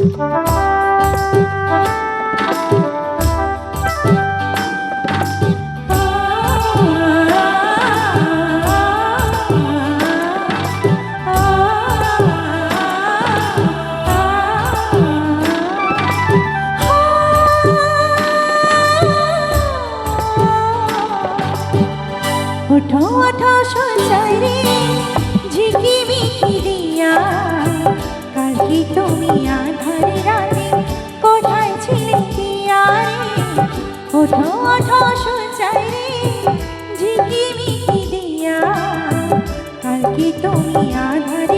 Thank you. ওঠো ওঠো সঞ্চারে ঝিকিমিকি কালকে তুমি আধারে রাতে কোথায় ছিলে দিয়া ওঠো ওঠো সঞ্চারে ঝিকিমিকি দিয়া। কালকে তুমি আধারে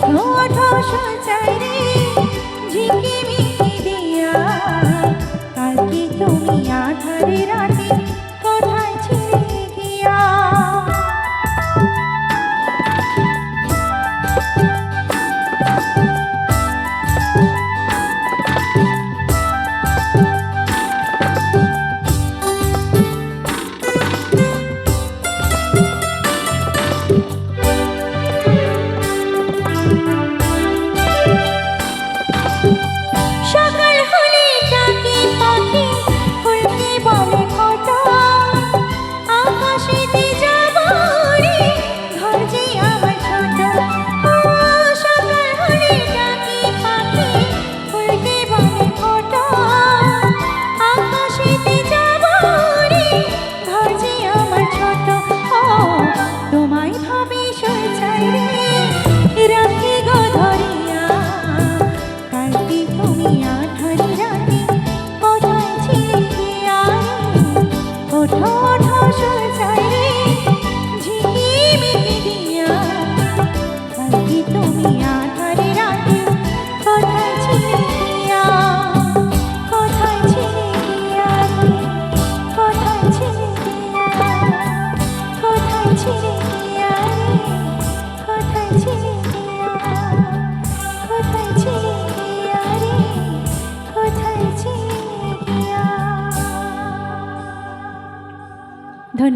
ওঠো ওঠো সোজাই